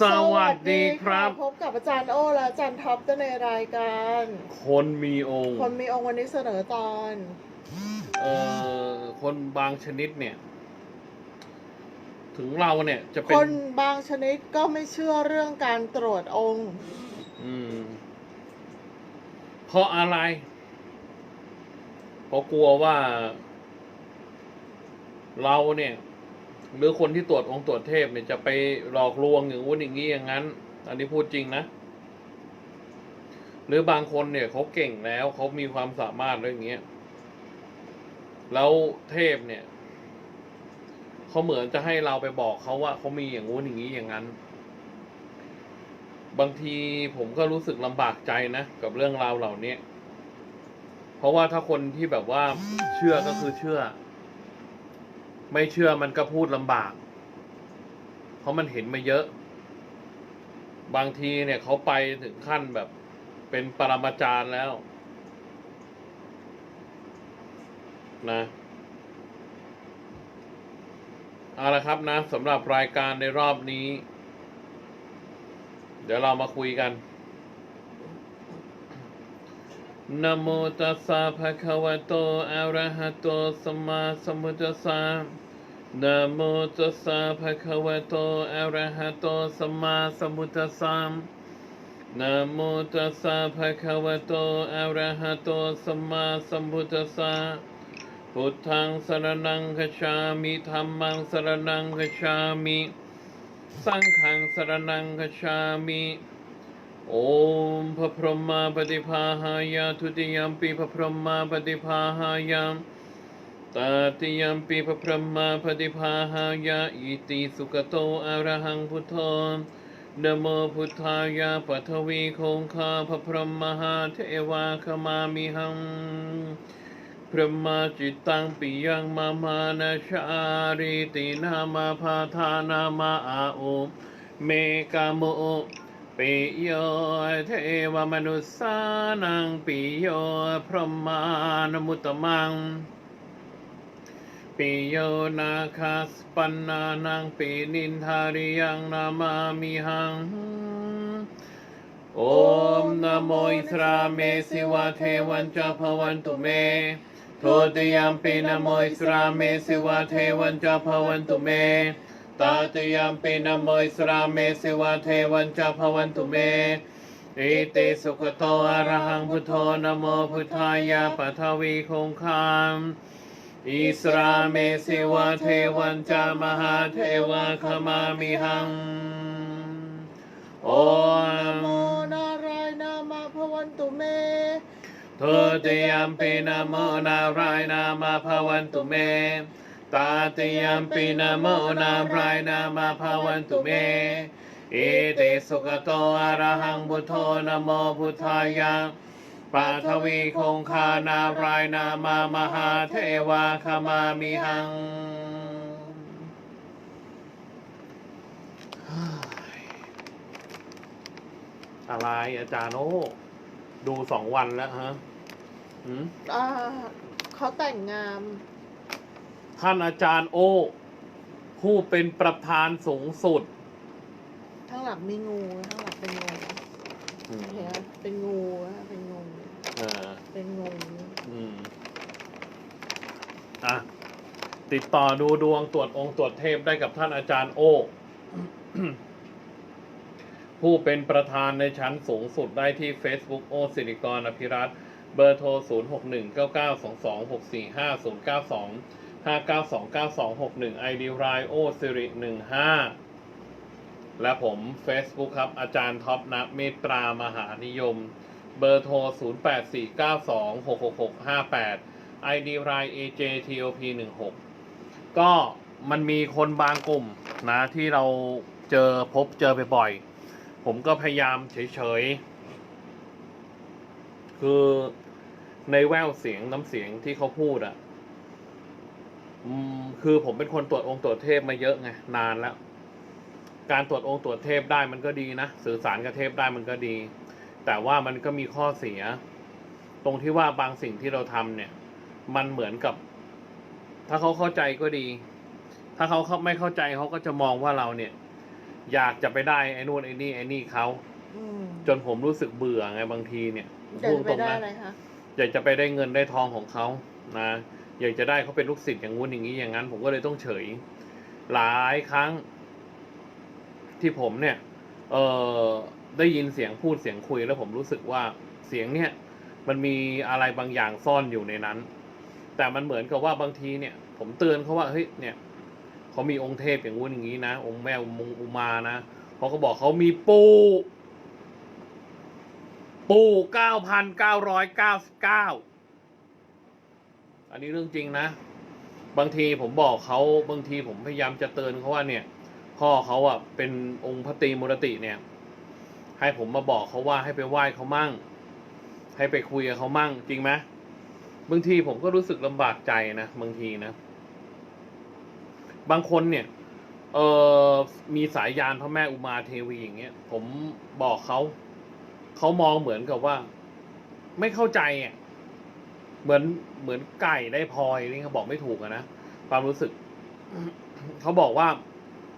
สวัสดีครับ พบกับอาจารย์โอและอาจารย์ท็อปในรายการ คนมีองค์ คนมีองค์วันนี้เสนอตอนเอ่อคนบางชนิดเนี่ย ถึงเราเนี่ยจะเป็คนนบางชนิดก็ไม่เชื่อเรื่องการตรวจองค์อืมเพราะอะไร เพราะกลัวว่า เราเนี่ย หรือคนที่ตรวจองค์ตรวจเทพเนี่ยจะไปหลอกลวงอย่างวุ้นอย่างนี้อย่างนั้น อันนี้พูดจริงนะ หรือบางคนเนี่ยเขาเก่งแล้วเขามีความสามารถเรื่องเงี้ยแล้วเทพเนี่ยเขาเหมือนจะให้เราไปบอกเขาว่าเขามีอย่างงู้นอย่างนี้อย่างนั้น บางทีผมก็รู้สึกลำบากใจนะกับเรื่องราวเหล่านี้เพราะว่าถ้าคนที่แบบว่าเชื่อก็คือเชื่อ ไม่เชื่อมันก็พูดลำบาก เพราะมันเห็นมาเยอะ บางทีเนี่ยเขาไปถึงขั้นแบบเป็นปรมาจารย์แล้ว นะเอาละครับนะสำหรับรายการในรอบนี้ เดี๋ยวเรามาคุยกันนะโมตัสสะภะคะวะโตอะระหะโตสัมมาสัมพุทธัสสะ นะโมตัสสะภะคะวะโต อะระหะโต สัมมาสัมพุทธัสสะนะโมตัสสะภะคะวะโต อะระหะโต สัมมาสัมพุทธัสสะพุทธังสรณังคัจฉามิธัมมังสรณังคัจฉามิ สังฆังสรณังคัจฉามิโอมพระพรหมาปฏิภาหายาทุติยมปีพระพรหมาปฏิภาหายาม ตาติยมปีพระพรหมาปฏิภาหายาอิติสุกโตอรหังพุทโธนะโมพุทธายาปัทวีคงคาพระพรหมหาเทวาขมามิหังพระมาจิตตังปิยังมามานาชาริตินามาพาทานามาอาโอเมกาโมปิโยเทวมนุสานังปิโยพระมานมุตตมัง ปิโยนาคาสปันนานังปินินทาริยังนามามิหัง โอมนะโมอิสราเมสิวะเทวันจะพวันตุเมโทติยมปีนะโมอิสราเมสิวะเทวันจะพวันตุเมตาติยมปีนะโมอิสราเมสิวะเทวันจะพวันตุเมอิติสุขโตอะระหังพุทโธนะโมพุทธายาปัทวีคงคาม อิสราเมสิวะเทวันจามหาเทวาขมามิหัง โอนะมโมนารายณ์นามาพวันตุเมทุติยมปีนะโมนารายนามาภวันตุเม ตาติยมปีนะโมนารายนามาภวันตุเมอิติสุขโตอะระหังพุทโธนะโมพุทธายะ ปัทวีคงคานารายนามามหาเทวาขมามิหังอะไรอาจารย์โอ้ดูสองวันแล้วฮะหืมอ่าเขาแต่งงาน ท่านอาจารย์โอผู้เป็นประธานสูงสุด ข้างหลังมีงูข้างหลังเป็นงูอืมเห็นไหมเป็นงูนะเป็นงูเออเป็นงูอืมอะติดต่อดูดวงตรวจองค์ตรวจเทพได้กับท่านอาจารย์โอ ผู้เป็นประธานในชั้นสูงสุดได้ที่ Facebook โอสิริกรอภิรัตเบอร์โทร 0 6 1 9 9 2 2 6 4 5 0 9 2 5 9 2 9 2 6 1 ID รายโอสิริ15 และผม Facebook ครับ อาจารย์ท็อปนักเมตตามหานิยม เบอร์โทร 0 8 4 9 2 6 6 6 5 8 ID ราย AJTOP 16 ก็มันมีคนบางกลุ่มนะที่เราเจอพบเจอไปบ่อยๆ ผมก็พยายามเฉยๆ คือในแววเสียงน้ำเสียงที่เขาพูดอะ่ะคือผมเป็นคนตรวจองค์ตรวจเทพมาเยอะไงนานแล้ว การตรวจองค์ตรวจเทพได้มันก็ดีนะ สื่อสารกับเทพได้มันก็ดี แต่ว่ามันก็มีข้อเสีย ตรงที่ว่าบางสิ่งที่เราทำเนี่ย มันเหมือนกับ ถ้าเขาเข้าใจก็ดี ถ้าเขาเขาไม่เข้าใจเขาก็จะมองว่าเราเนี่ย อยากจะไปได้ไอ้นู่นไอ้นี่ไอ้นี่เขาอืมจนผมรู้สึกเบื่อไงบางทีเนี่ยเดิพูนดไปตรงได้นะอะไรคะอยากจะไปได้เงินได้ทองของเขานะอยากจะได้เขาเป็นลูกศิษย์อย่างงู้นอย่างนี้อย่างนั้น ผมก็เลยต้องเฉย หลายครั้งที่ผมเนี่ย เออ ได้ยินเสียงพูดเสียงคุย แล้วผมรู้สึกว่าเสียงเนี่ยมันมีอะไรบางอย่างซ่อนอยู่ในนั้น แต่มันเหมือนกับว่าบางทีเนี่ย ผมเตือนเขาว่าเฮ้ยเนี่ยเขามีองค์เทพอย่างงู้นอย่างนี้นะองค์แม่อุมงอุมานะเขาก็บอกเขามีปูปูเก้าพันเก้าร้อยเก้าสิบเก้าอันนี้เรื่องจริงนะ บางทีผมบอกเขาบางทีผมพยายามจะเตือนเขาว่าเนี่ย พ่อเขาอะเป็นองค์พระตรีมุรติเนี่ย ให้ผมมาบอกเขาว่าให้ไปไหว้เขามั่ง ให้ไปคุยกับเขามั่ง จริงไหมบางทีผมก็รู้สึกลำบากใจนะบางทีนะ บางคนเนี่ย เออมีสายยานพระแม่อุมาเทวีอย่างเงี้ยผมบอกเขาเขามองเหมือนกับว่า ไม่เข้าใจอะเหมือนเหมือนไก่ได้พลอยนี่เขาบอกไม่ถูกอะนะความรู้สึกเขาบอกว่า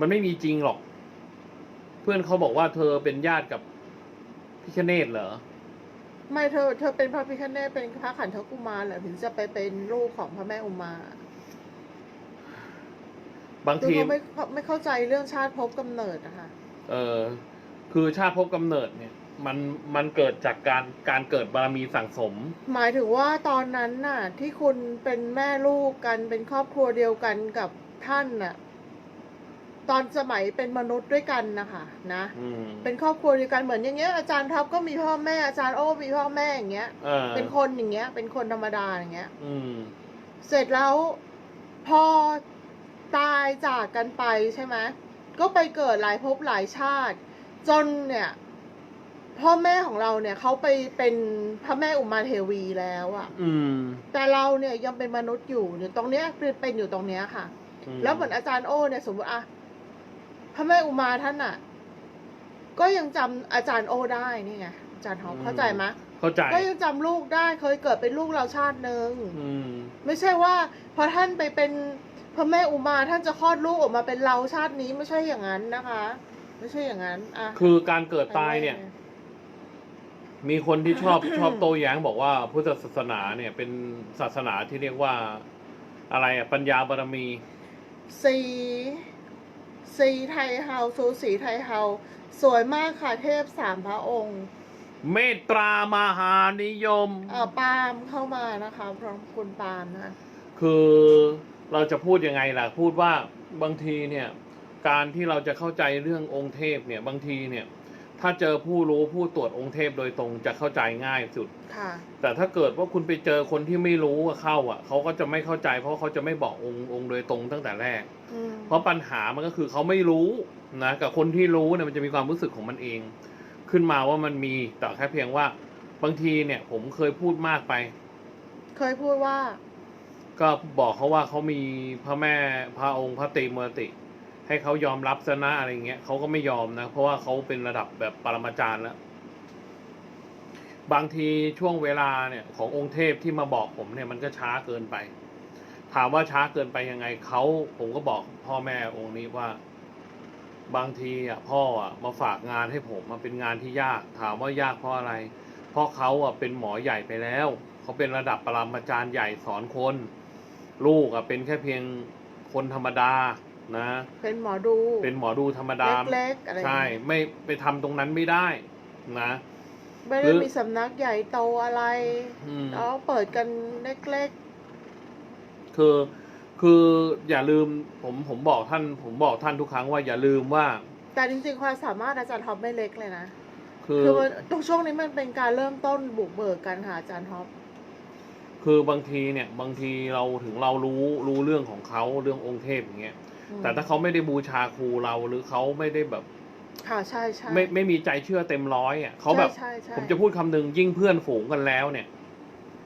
มันไม่มีจริงหรอก เพื่อนเขาบอกว่าเธอเป็นญาติกับ พิคเนตเหรอ ไม่เธอ เธอเป็นพระพิฆเนศเป็นพระขันธกุมารเหรอถึงจะไปเป็นลูกของพระแม่อุมาบางคือที เขาไม่ไม่เข้าใจเรื่องชาติภพกำเนิดนะคะเออคือชาติภพกำเนิดเนี่ย มันมันเกิดจากการการเกิดบารมีสั่งสม หมายถึงว่าตอนนั้นน่ะ ที่คุณเป็นแม่ลูกกันเป็นครอบครัวเดียวกันกับท่านน่ะ ตอนสมัยเป็นมนุษย์ด้วยกันนะคะนะอืม เป็นครอบครัวเดียวกันเหมือนอย่างเงี้ยอาจารย์ท็อปก็มีพ่อแม่อาจารย์โอ้มีพ่อแม่อย่างเงี้ย เออเป็นคนอย่างเงี้ย เป็นคนธรรมดาอย่างเงี้ย อืม เสร็จแล้วพอตายจากกันไปใช่ไหมก็ไปเกิดหลายภพหลายชาติ จนเนี่ย พ่อแม่ของเราเนี่ยเขาไปเป็นพระแม่อุมาเทวีแล้วอะอืมแต่เราเนี่ยยังเป็นมนุษย์อยู่เนี่ยตรงเนี้ยเป็นเป็นอยู่ตรงเนี้ยค่ะ แล้วเหมือนอาจารย์โอ้เนี่ยสมมติอะ พระแม่อุมาท่านอะก็ยังจำอาจารย์โอ้ได้นี่ไงอาจารย์ท็อปเข้าใจไหมเข้าใจ ก็ยังจำลูกได้เคยเกิดเป็นลูกเราชาติหนึ่งอืม ไม่ใช่ว่าพอท่านไปเป็นพระแม่อุมาท่านจะคลอดลูกออกมาเป็นเราชาตินี้ไม่ใช่อย่างนั้นนะคะ ไม่ใช่อย่างนั้นอะคือการเกิดตายเนี่ย มีคนที่ชอบ ชอบโต้แย้งบอกว่าพุทธศาสนาเนี่ยเป็นศาสนาที่เรียกว่าอะไรอะปัญญาบารมี สี สีไทยเฮาสูสีไทยเฮาสวยมากค่ะเทพสามพระองค์ เมตตามหานิยม เอ่อปาล์มเข้ามานะคะพร้อมคุณปาล์มนะคะคือเราจะพูดยังไงล่ะ พูดว่าบางทีเนี่ย การที่เราจะเข้าใจเรื่ององค์เทพเนี่ยบางทีเนี่ย ถ้าเจอผู้รู้ผู้ตรวจองค์เทพโดยตรงจะเข้าใจง่ายสุด ค่ะ แต่ถ้าเกิดว่าคุณไปเจอคนที่ไม่รู้อะเข้าอะเขาก็จะไม่เข้าใจเพราะเขาจะไม่บอกองค์องค์โดยตรงตั้งแต่แรกอืม เพราะปัญหามันก็คือเขาไม่รู้นะกับคนที่รู้เนี่ยมันจะมีความรู้สึกของมันเอง ขึ้นมาว่ามันมีแต่แค่เพียงว่า บางทีเนี่ย ผมเคยพูดมากไป เคยพูดว่า ก็บอกเขาว่าเขามีพระแม่พระองค์พระตรีมูรติ ให้เขายอมรับซะนะอะไรเงี้ยเขาก็ไม่ยอมนะ เพราะว่าเขาเป็นระดับแบบปรมาจารย์แล้วบางทีช่วงเวลาเนี่ยขององค์เทพที่มาบอกผมเนี่ยมันก็ช้าเกินไป ถามว่าช้าเกินไปยังไงเขาผมก็บอกพ่อแม่องค์นี้ว่า บางทีอะพ่ออะมาฝากงานให้ผมมาเป็นงานที่ยาก ถามว่ายากเพราะอะไร เพราะเขาอะเป็นหมอใหญ่ไปแล้วเขาเป็นระดับปรมาจารย์ใหญ่สอนคน ลูกอะเป็นแค่เพียงคนธรรมดานะ เป็นหมอดู เป็นหมอดูธรรมดาเล็กๆอะไรอย่างใช่เงี้ยไม่ไปทำตรงนั้นไม่ได้นะไม่หรืได้อมีสำนักใหญ่โตอะไรอืมแล้วเปิดกันเล็ก คือคืออย่าลืมผมผมบอกท่าน ผมบอกท่านทุกครั้งว่าอย่าลืมว่าๆแต่จริงๆความสามารถอาจารย์ท็อปไม่เล็กเลยนะ คือคือมันตรงช่วงนี้มันเป็นการเริ่มต้นบุกเบิกกันค่ะอาจารย์ท็อปคือบางทีเนี่ยบางทีเราถึงเรารู้รู้เรื่องของเขาเรื่ององค์เทพอย่างเงี้ยอืมแต่ถ้าเขาไม่ได้บูชาครูเราหรือเขาไม่ได้แบบค่ะใช่ใช่ไม่ไม่มีใจเชื่อเต็มร้อยอะเขาแบบใช่ใช่ผมจะพูดคำหนึ่งยิ่งเพื่อนฝูงกันแล้วเนี่ย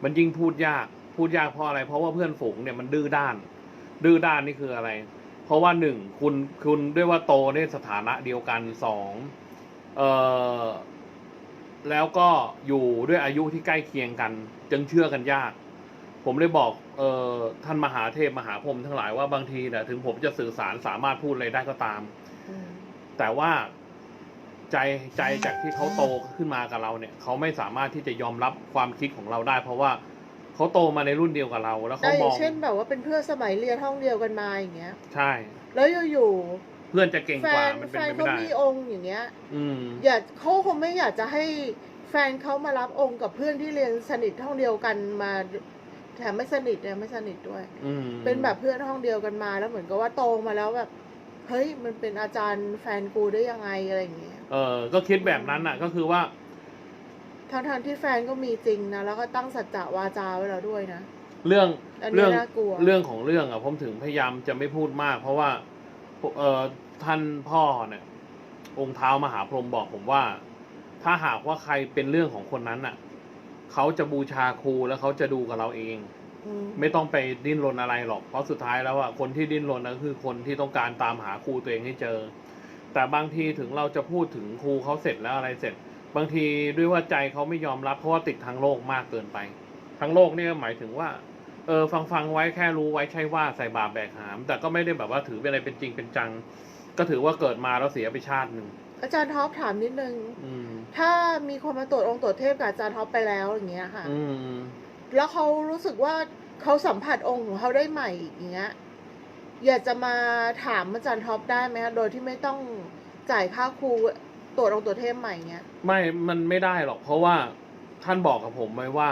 มันยิ่งพูดยาก พูดยากเพราะอะไร เพราะว่าเพื่อนฝูงเนี่ยมันดื้อด้าน ดื้อด้านนี่คืออะไร เพราะว่าหนึ่งคุณคุณด้วยว่าโตในสถานะเดียวกันสองเอ่อแล้วก็อยู่ด้วยอายุที่ใกล้เคียงกัน จึงเชื่อกันยาก ผมเลยบอกเอ่อท่านมหาเทพมหาพรหมทั้งหลายว่าบางทีเนี่ยถึงผมจะสื่อสารสามารถพูดอะไรได้ก็ตามอืมแต่ว่าใจใจจากที่เขาโตขึ้นมากับเราเนี่ย เขาไม่สามารถที่จะยอมรับความคิดของเราได้ เพราะว่า เขาโตมาในรุ่นเดียวกับเรา แล้วได้เขาอมย่าองงเช่นแบบว่าเป็นเพื่อนสมัยเรียนห้องเดียวกันมาอย่างเงี้ย ใช่ แล้วอยู่เพื่อนจะเก่งๆแฟกว่านมันแฟเป็นนไปไม่เขาได้มีองค์อย่างเงี้ย อืม อยากเขาคงไม่อยากจะให้แฟนเขามารับองค์กับเพื่อนที่เรียนสนิทห้องเดียวกันมาแถมไม่สนิทเนี่ยไม่สนิทด้วย อืมเป็นแบบเพื่อนห้องเดียวกันมาแล้วเหมือนกับว่าโตมาแล้วแบบเฮ้ยมันเป็นอาจารย์แฟนกูได้ยังไงอะไรอย่างเงี้ย เออก็คิดแบบนั้นอะ ก็คือว่า ทั้งทางๆที่แฟนก็มีจริงนะ แล้วก็ตั้งสัจจะวาจาไว้แล้วด้วยนะ เรื่องอันนี้เรื่องน่ากลัว เรื่องของเรื่องอะผมถึงพยายามจะไม่พูดมาก เพราะว่าเอ่อท่านพ่อเนี่ย องค์เท้ามหาพรหมบอกผมว่า ถ้าหากว่าใครเป็นเรื่องของคนนั้นอะเขาจะบูชาครูแล้วเขาจะดูกับเราเอง อืมไม่ต้องไปดิ้นรนอะไรหรอก เพราะสุดท้ายแล้วอะคนที่ดิ้นรนก็คือคนที่ต้องการตามหาครูตัวเองให้เจอ แต่บางทีถึงเราจะพูดถึงครูเขาเสร็จแล้วอะไรเสร็จ บางทีด้วยว่าใจเขาไม่ยอมรับเพราะว่าติดทางโลกมากเกินไป ทางโลกเนี่ยหมายถึงว่า เออฟังฟังไว้แค่รู้ไว้ใช่ว่าใส่บาปแบกหาม แต่ก็ไม่ได้แบบว่าถือเป็นอะไรเป็นจริงเป็นจัง ก็ถือว่าเกิดมาแล้วเสียไปชาติหนึ่งอาจารย์ท็อปถามนิดนึงอืมถ้ามีคนมาตรวจองค์ตรวจเทพกับอาจารย์ท็อปไปแล้วอย่างเงี้ยค่ะอืมแล้วเขารู้สึกว่าเขาสัมผัสองค์ของเขาได้ใหม่อย่างเงี้ย อยากจะมาถามอาจารย์ท็อปได้ไหมคะโดยที่ไม่ต้องจ่ายค่าครู ตรวจองค์ตรวจเทพใหม่เงี้ย ไม่ มันไม่ได้หรอก เพราะว่าท่านบอกกับผมไว้ว่า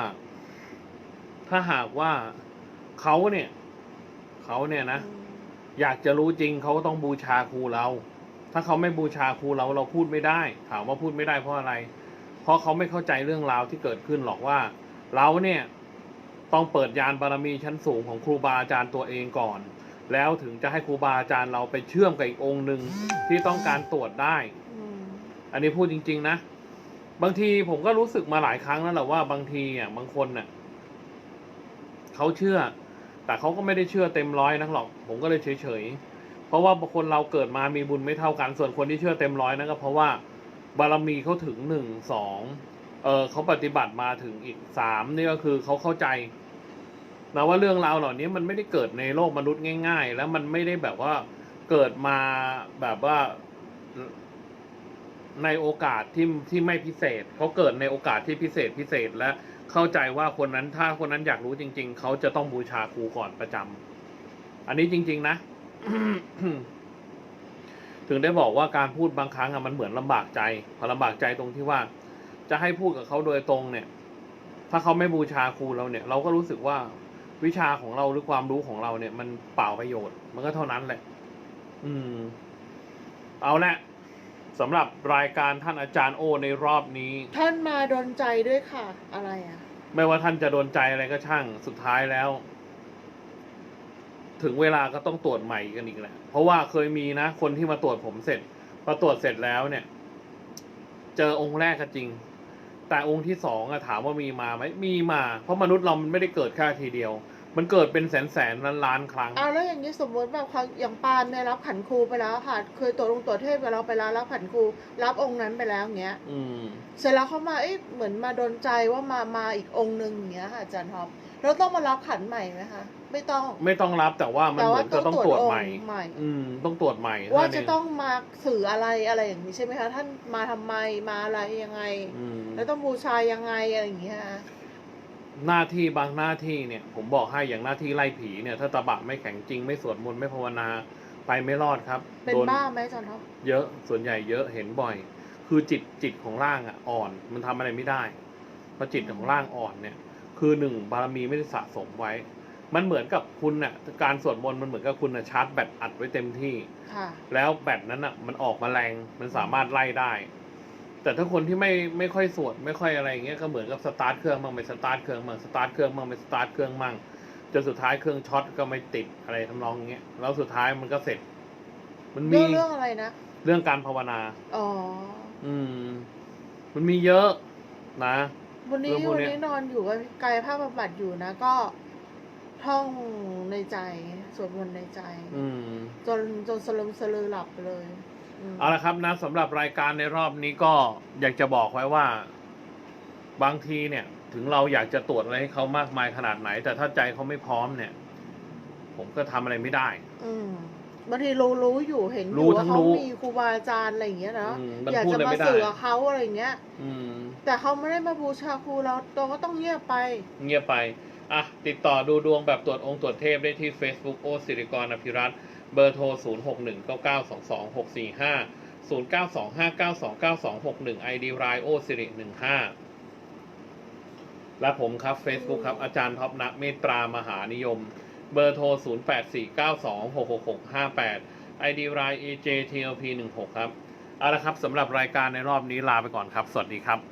ถ้าหากว่าเขาเนี่ย เขาเนี่ยนะ อยากจะรู้จริงเขาก็ต้องบูชาครูเรา ถ้าเขาไม่บูชาครูเราเราพูดไม่ได้ ถามว่าพูดไม่ได้เพราะอะไร เพราะเขาไม่เข้าใจเรื่องราวที่เกิดขึ้นหรอกว่า เราเนี่ย ต้องเปิดยานบารมีชั้นสูงของครูบาอาจารย์ตัวเองก่อน แล้วถึงจะให้ครูบาอาจารย์เราไปเชื่อมกับอีกองค์หนึ่งที่ต้องการตรวจได้ อันนี้พูดจริง ๆ นะ บางทีผมก็รู้สึกมาหลายครั้งแล้วแหละว่าบางทีอะบางคนน่ะเขาเชื่อ แต่เขาก็ไม่ได้เชื่อเต็มร้อยนักหรอก ผมก็เลยเฉยๆ เพราะว่าบางคนเราเกิดมามีบุญไม่เท่ากัน ส่วนคนที่เชื่อเต็มร้อยนั่นก็เพราะว่าบารมีเขาถึงหนึ่งสองเออเขาปฏิบัติมาถึงอีกสามนี่ก็คือเขาเข้าใจนะว่าเรื่องราวเหล่านี้มันไม่ได้เกิดในโลกมนุษย์ง่าย ๆ แล้วมันไม่ได้แบบว่าเกิดมาแบบว่า ในโอกาสที่ที่ไม่พิเศษเขาเกิดในโอกาสที่พิเศษพิเศษและเข้าใจว่าคนนั้นถ้าคนนั้นอยากรู้จริง ๆเขาจะต้องบูชาครูก่อนประจำอันนี้จริง ๆ นะ ถึงได้บอกว่าการพูดบางครั้งอะมันเหมือนลำบากใจพอลำบากใจตรงที่ว่า จะให้พูดกับเขาโดยตรงเนี่ย ถ้าเขาไม่บูชาครูเราเนี่ย เราก็รู้สึกว่าวิชาของเราหรือความรู้ของเราเนี่ย มันเปล่าประโยชน์ มันก็เท่านั้นแหละ อืม เอาละ สำหรับรายการท่านอาจารย์โอในรอบนี้ ท่านมาดนใจด้วยค่ะ อะไรอะ ไม่ว่าท่านจะโดนใจอะไรก็ช่างสุดท้ายแล้ว ถึงเวลาก็ต้องตรวจใหม่กันอีกแหละเพราะว่าเคยมีนะ คนที่มาตรวจผมเสร็จพอตรวจเสร็จแล้วเนี่ย เจอองค์แรกก็จริง แต่องค์ที่สองอะถามว่ามีมาไหมมีมา เพราะมนุษย์เรามันไม่ได้เกิดแค่ทีเดียว มันเกิดเป็นแสนแสนล้านล้านๆครั้งเอาแล้วอย่างนี้สมมติแบบเขาอย่างปาล์มเนี่ยรับขันครูไปแล้วค่ะ เคยตรวจองค์ตรวจเทพกับเราไปแล้วรับขันครูรับองค์นั้นไปแล้วอย่างเงี้ย อืม เสร็จแล้วเขามาเอ๊ะเหมือนมาโดนใจว่ามามาอีกองค์หนึ่งอย่างเงี้ยค่ะอาจารย์ท็อปเราต้องมารับขันใหม่ไหมคะไม่ต้อง ไม่ต้องรับแต่ว่ามันแต่เหว่ามือนจะต้องตรวจใหม่ องค์ใหม่ อืม ต้องตรวจใหม่ว่าเท่จะนั้นต้องมาสื่ออะไรอะไรอย่างนี้ใช่ไหมคะท่านมาทำไมมาอะไรยังไง อืมแล้วต้องบูชายังไงอะไรอย่างเงี้ยค่ะ หน้าที่บางหน้าที่เนี่ย ผมบอกให้อย่างหน้าที่ไล่ผีเนี่ย ถ้าตะบะไม่แข็งจริงไม่สวดมนต์ไม่ภาวนาไปไม่รอดครับเป็นโดนบ้าไหมอาจารย์ท็อปเยอะส่วนใหญ่เยอะเห็นบ่อย คือจิตจิตของร่างอะอ่อน มันทำอะไรไม่ได้เพราะจิตของร่างอ่อนเนี่ย คือหนึ่งบารมีไม่ได้สะสมไว้ มันเหมือนกับคุณน่ะการสวดมนต์มันเหมือนกับคุณน่ะชาร์จแบตอัดไว้เต็มที่ ค่ะ แล้วแบตนั้นอะมันออกมาแรงมันสามารถไล่ได้ แต่ถ้าคนที่ไม่ไม่ค่อยสวดไม่ค่อยอะไรอย่างเงี้ยก็เหมือนกับสตาร์ทเครื่องมั่งไม่สตาร์ทเครื่องมั่งสตาร์ทเครื่องมั่งไม่สตาร์ทเครื่องมั่งจนสุดท้ายเครื่องช็อตก็ไม่ติดอะไรทำนองเงี้ยแล้วสุดท้ายมันก็เสร็จ มันมีเรื่องเรื่องอะไรนะ เรื่องการภาวนา อ๋อ อืม มันมีเยอะนะ วันนี้เรื่องพวกวันเนี้ย นี้นอนอยู่กับกายภาพบำบัดอยู่นะก็ท่องในใจสวดมนต์ในใจ อืม จนจนสลืมสลือหลับไปเลยม เอาละครับนะสำหรับรายการในรอบนี้ก็อยากจะบอกไว้ว่า บางทีเนี่ย ถึงเราอยากจะตรวจอะไรให้เขามากมายขนาดไหน แต่ถ้าใจเขาไม่พร้อมเนี่ย ผมก็ทำอะไรไม่ได้ อืมบางทีรู้รู้อยู่เห็นอรู้ยู่ทั้ว่างเขารู้มีครูบาอาจารย์อะไรอย่างเงี้ยเนาะอืมมันอยากพูดจะอะไรมาไม่ได้ สื่อกับเขาอะไรอย่างเงี้ย อืม แต่เขาไม่ได้มาบูชาครูเราตัวก็ต้องเงียบไป เงียบไป อะ ติดต่อดูดวงแบบตรวจองค์ตรวจเทพได้ที่ Facebook โอสิริกรอภิรัตน์ เบอร์โทร 0 6 1 9 9 2 2 6 4 5 0 9 2 5 9 2 9 2 6 1 ID รายโอสิริ15 และผมครับ Facebook ครับ อาจารย์ท็อปนักเมตตามหานิยม เบอร์โทร 0 8 4 9 2 6 6 6 5 8 ID ราย AJTLP 16 ครับ เอาละครับสำหรับรายการในรอบนี้ลาไปก่อนครับ สวัสดีครับ